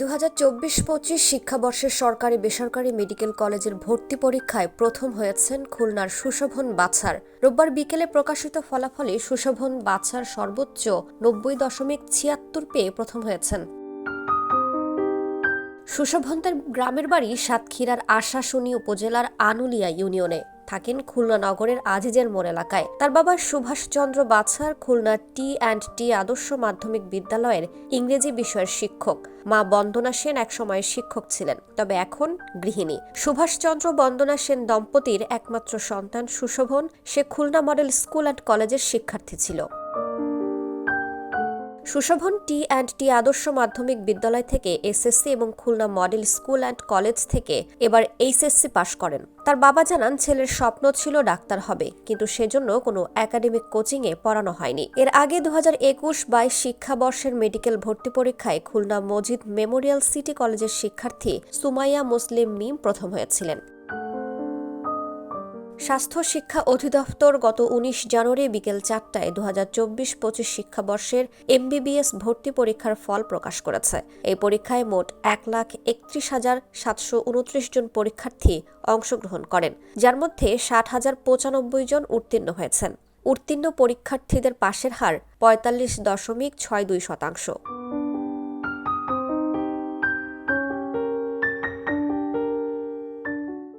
দু হাজার চব্বিশ পঁচিশ শিক্ষাবর্ষের সরকারি বেসরকারি মেডিকেল কলেজের ভর্তি পরীক্ষায় প্রথম হয়েছেন খুলনার সুশোভন বাছার। রোববার বিকেলে প্রকাশিত ফলাফলে সুশোভন বাছার সর্বোচ্চ নব্বই দশমিক ছিয়াত্তর পেয়ে প্রথম হয়েছেন। সুশোভন তার গ্রামের বাড়ি সাতক্ষীরার আশাশুনি উপজেলার আনুলিয়া ইউনিয়নে। থাকেন খুলনা নগরের আজিজের মোড় এলাকায়। তার বাবা Subhashchandra Bachhar Khulna T and T আদর্শ মাধ্যমিক বিদ্যালয়ের ইংরেজি বিষয়ের শিক্ষক। মা বন্দনা সেন একসময় শিক্ষক ছিলেন, তবে এখন গৃহিণী। সুভাষচন্দ্র বন্দনা সেন দম্পতির একমাত্র সন্তান সুশোভন। সে খুলনা মডেল স্কুল অ্যান্ড কলেজের শিক্ষার্থী ছিল। সুশোভন টি অ্যান্ড টি আদর্শ মাধ্যমিক বিদ্যালয় থেকে এসএসসি এবং Khulna model school and college থেকে এবার এইচএসসি পাশ করেন। তার বাবা জানান, ছেলের স্বপ্ন ছিল ডাক্তার হবে, কিন্তু সেজন্য কোনো একাডেমিক কোচিংয়ে পড়ানো হয়নি। এর আগে দু হাজার একুশ বাইশ শিক্ষাবর্ষের মেডিকেল ভর্তি পরীক্ষায় খুলনা মজিদ মেমোরিয়াল সিটি কলেজের শিক্ষার্থী সুমাইয়া মুসলিম মিম প্রথম হয়েছিলেন। স্বাস্থ্য শিক্ষা অধিদপ্তর গত উনিশ জানুয়ারি বিকেল চারটায় দু হাজার চব্বিশ পঁচিশ শিক্ষাবর্ষের এমবিবিএস ভর্তি পরীক্ষার ফল প্রকাশ করেছে। এই পরীক্ষায় মোট এক লাখ একত্রিশ হাজার সাতশো উনত্রিশ জন পরীক্ষার্থী অংশগ্রহণ করেন, যার মধ্যে ষাট হাজার পঁচানব্বই জন উত্তীর্ণ হয়েছেন। উত্তীর্ণ পরীক্ষার্থীদের পাশের হার পঁয়তাল্লিশ দশমিক ছয় দুই শতাংশ।